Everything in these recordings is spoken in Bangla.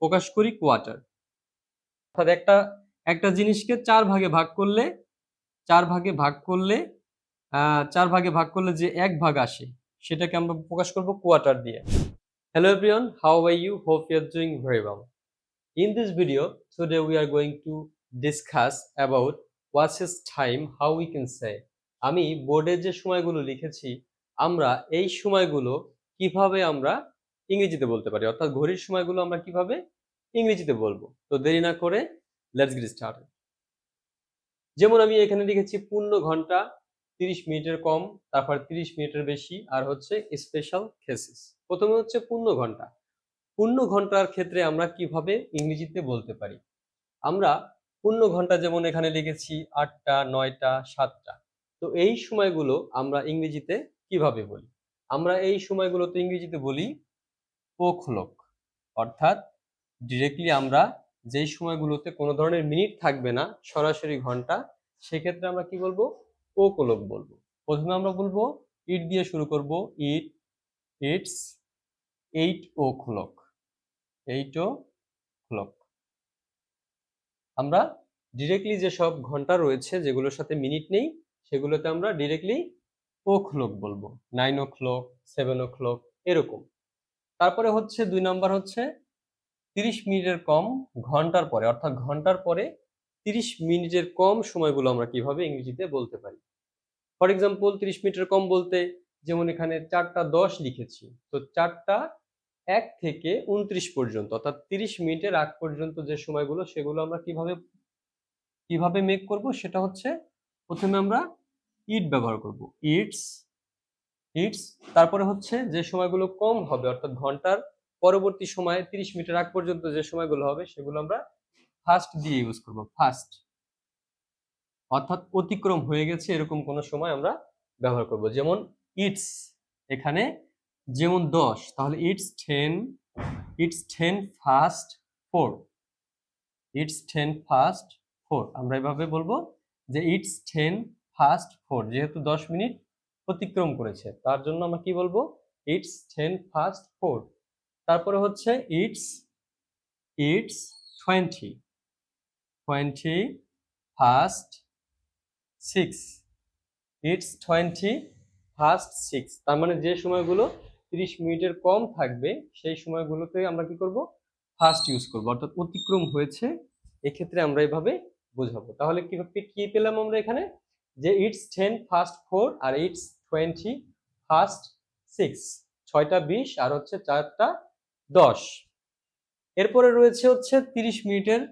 প্রকাশ করি কোয়ার্টার অর্থাৎ একটা একটা জিনিসকে চার ভাগে ভাগ করলে, চার ভাগে ভাগ করলে চার ভাগে ভাগ করলে যে এক ভাগ আসে, সেটাকে আমরা প্রকাশ করব কোয়ার্টার দিয়ে। Hello everyone how are you hope you are doing very well in this video today we are going to discuss about what's is time how we can say আমি বোর্ডে যে সময়গুলো লিখেছি, আমরা এই সময়গুলো কীভাবে আমরা ইংরেজিতে বলতে পারি। অর্থাৎ ঘড়ির সময়গুলো আমরা কীভাবে ইংরেজিতে বলব? তো দেরি না করে লেটস গেট স্টার্টেড যেমন আমি এখানে লিখেছি পূর্ণ ঘণ্টা তিরিশ মিনিটের কম, তারপর তিরিশ মিনিটের বেশি, আর হচ্ছে স্পেশাল কেসেস প্রথমে হচ্ছে পূর্ণ ঘণ্টা। পূর্ণ ঘণ্টার ক্ষেত্রে আমরা কীভাবে ইংরেজিতে বলতে পারি? আমরা পূর্ণ ঘণ্টা যেমন এখানে লিখেছি আটটা, নয়টা, সাতটা। তো এই সময়গুলো আমরা ইংরেজিতে কীভাবে বলি? আমরা এই সময়গুলোতে ইংরেজিতে বলি ও ক্লক অর্থাৎ ডিরেক্টলি আমরা যেই সময়গুলোতে কোনো ধরনের মিনিট থাকবে না, সরাসরি ঘণ্টা, সেক্ষেত্রে আমরা কি বলব? ও ক্লক বলব। প্রথমে আমরা বলব ইট দিয়ে শুরু করব। It it's eight o'clock eight o'clock আমরা ডিরেক্টলি যেসব ঘণ্টা রয়েছে, যেগুলোর সাথে মিনিট নেই, সেগুলোতে আমরা ডিরেক্টলি ও ক্লক বলব। Nine o'clock seven o'clock এরকম। তারপরে হচ্ছে দুই নম্বর হচ্ছে তিরিশ মিনিটের কম ঘণ্টার পরে, অর্থাৎ ঘণ্টার পরে তিরিশ মিনিটের কম সময়গুলো আমরা কীভাবে ইংরেজিতে বলতে পারি? ফর এক্সাম্পল তিরিশ মিনিটের কম বলতে যেমন এখানে চারটা দশ লিখেছি, তো চারটা এক থেকে উনত্রিশ পর্যন্ত, অর্থাৎ তিরিশ মিনিটের আগ পর্যন্ত যে সময়গুলো সেগুলো আমরা কীভাবে কীভাবে মেক করব? সেটা হচ্ছে প্রথমে আমরা ইট ব্যবহার করব। ইটস ইটস তারপরে হচ্ছে যে সময়গুলো কম হবে, অর্থাৎ ঘণ্টার পরবর্তী সময়ে তিরিশ মিনিটের আগ পর্যন্ত যে সময়গুলো হবে, সেগুলো আমরা ফার্স্ট দিয়ে ইউজ করব ফার্স্ট অর্থাৎ অতিক্রম হয়ে গেছে এরকম কোনো সময় আমরা ব্যবহার করব। যেমন ইটস এখানে যেমন দশ, তাহলে it's ten it's ten past four it's ten past four আমরা এভাবে বলব যে ইটস টেন ফার্স্ট ফোর যেহেতু দশ মিনিট অতিক্রম করেছে। তার জন্য আমরা কি বলব? ইটস টেন ফার্স্ট ফোর তারপরে হচ্ছে it's it's twenty twenty past six it's twenty past six তার মানে যে সময়গুলো তিরিশ মিনিটের কম থাকবে, সেই সময়গুলোতে আমরা কি করব? ফার্স্ট ইউজ করব। অর্থাৎ অতিক্রম হয়েছে, এক্ষেত্রে আমরা এভাবে বোঝাবো। তাহলে কি কি পেলাম আমরা এখানে? যে ইটস টেন ফার্স্ট ফোর আর ইটস টোয়েন্টি, ফার্স্ট সিক্স, ছয়টা বিশ আর হচ্ছে চারটা দশ। এরপরে রয়েছে হচ্ছে তিরিশ মিনিটের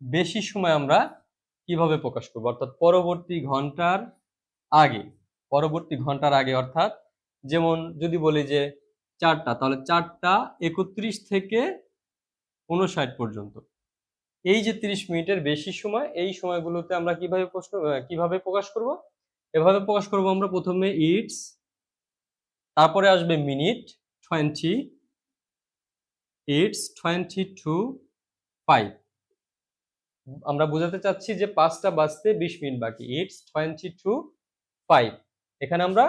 বেশি সময় আমরা কীভাবে প্রকাশ করব? অর্থাৎ পরবর্তী ঘণ্টার আগে, পরবর্তী ঘণ্টার আগে অর্থাৎ যেমন যদি বলি যে চারটা, তাহলে চারটা একত্রিশ থেকে উনষাট পর্যন্ত। এই যে তিরিশ মিনিটের বেশি সময়, এই সময়গুলোতে আমরা কীভাবে প্রশ্ন কীভাবে প্রকাশ করব? এভাবে প্রকাশ করব আমরা প্রথমে ইটস, তারপরে আসবে minute twenty it's twenty to five আমরা বোঝাতে চাচ্ছি যে পাঁচটা বাজতে বিশ মিনিট বাকি। ইটস টোয়েন্টি টু ফাইভ এখানে আমরা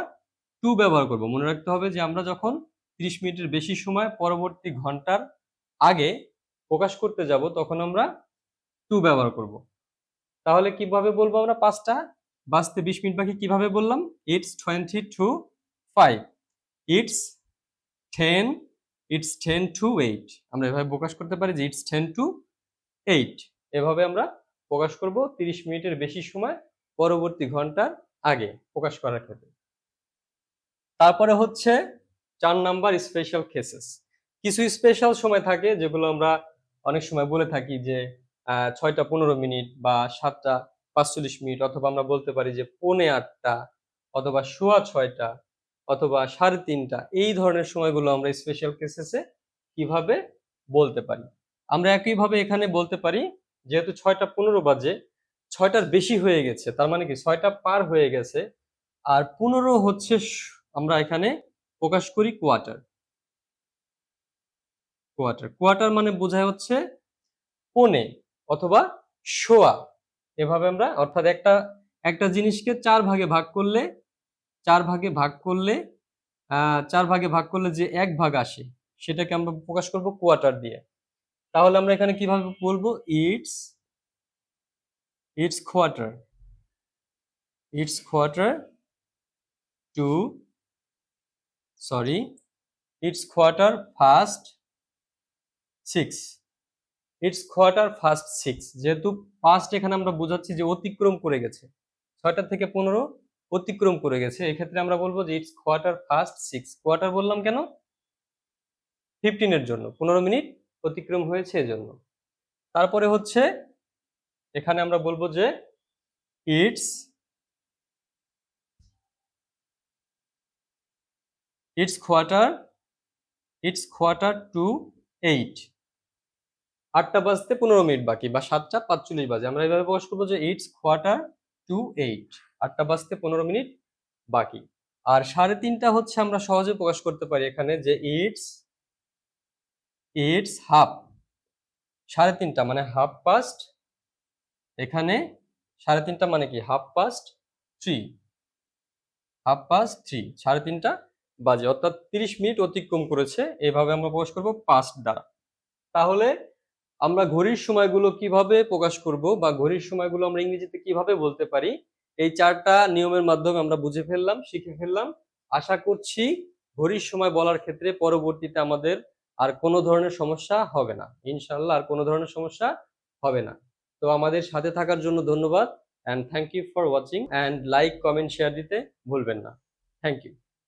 টু ব্যবহার করব। মনে রাখতে হবে যে আমরা যখন তিরিশ মিনিটের বেশি সময় পরবর্তী ঘণ্টার আগে প্রকাশ করতে যাব, তখন আমরা টু ব্যবহার করব। তাহলে কীভাবে বলব আমরা পাঁচটা? বাজতে বিশ মিনিট বাকি কীভাবে বললাম? It's twenty to five it's ten it's ten to eight আমরা এভাবে প্রকাশ করতে পারি যে ইটস টেন টু এইট এভাবে আমরা প্রকাশ করব তিরিশ মিনিটের বেশি সময় পরবর্তী ঘণ্টার আগে প্রকাশ করার ক্ষেত্রে। তারপরে হচ্ছে চার নাম্বার স্পেশাল কেসেস কিছু স্পেশাল সময় থাকে যেগুলো আমরা অনেক সময় বলে থাকি যে ছয়টা পনেরো মিনিট বা সাতটা পাঁচচল্লিশ মিনিট অথবা আমরা বলতে পারি যে পৌনে আটটা অথবা সোয়া ছয়টা অথবা সাড়ে তিনটা, এই ধরনের সময়গুলো আমরা স্পেশাল কেসেসে কীভাবে বলতে পারি? আমরা একইভাবে এখানে বলতে পারি, যেহেতু ছয়টা পনেরো বাজে, ছয়টার বেশি হয়ে গেছে, তার মানে কি ছয়টা পার হয়ে গেছে, আর পনেরো হচ্ছে আমরা এখানে প্রকাশ করি কোয়ার্টার কোয়ার্টার কোয়ার্টার মানে বোঝায় হচ্ছে পনে অথবা শোয়া এভাবে আমরা অর্থাৎ একটা একটা জিনিসকে চার ভাগে ভাগ করলে, চার ভাগে ভাগ করলে চার ভাগে ভাগ করলে যে এক ভাগ আসে, সেটাকে আমরা প্রকাশ করব কোয়ার্টার দিয়ে। তাহলে আমরা এখানে কীভাবে বলব? It's it's quarter. It's quarter to, sorry, it's quarter past six. It's quarter past six যেহেতু ফার্স্ট এখানে আমরা বোঝাচ্ছি যে অতিক্রম করে গেছে। ছয়টা থেকে পনেরো অতিক্রম করে গেছে। এক্ষেত্রে আমরা বলব যে it's quarter past six quarter বললাম কেন? ফিফটিনের জন্য। পনেরো মিনিট অতিক্রম হয়েছে এজন্য। তারপরে হচ্ছে এখানে আমরা বলব যে it's it's quarter it's quarter to eight আটটা বাজতে পনেরো মিনিট বাকি বা সাতটা পাঁচচল্লিশ বাজে। আমরা এইভাবে প্রকাশ করব যে ইটস কোয়ার্টার টু এইট আটটা বাজতে পনেরো মিনিট বাকি। আর সাড়ে তিনটা হচ্ছে আমরা সহজে প্রকাশ করতে পারি এখানে যে ইটস ইটস হাফ সাড়ে তিনটা মানে হাফ পাস্ট এখানে সাড়ে তিনটা মানে কি? Half past three half past three সাড়ে তিনটা বাজে। অর্থাৎ তিরিশ মিনিট অতিক্রম করেছে। এভাবে আমরা প্রকাশ করব পাস্ট দ্বারা। তাহলে আমরা ঘড়ির সময়গুলো কীভাবে প্রকাশ করব বা ঘড়ির সময়গুলো আমরা ইংরেজিতে কীভাবে বলতে পারি, এই চারটা নিয়মের মাধ্যমে আমরা বুঝে ফেললাম, শিখে ফেললাম। আশা করছি ঘড়ির সময় বলার ক্ষেত্রে পরবর্তীতে আমাদের আর কোনো ধরনের সমস্যা হবে না। ইনশাল্লাহ আর কোনো ধরনের সমস্যা হবে না। তো আমাদের সাথে থাকার জন্য ধন্যবাদ and thank you for watching and like comment share দিতে ভুলবেন না। Thank you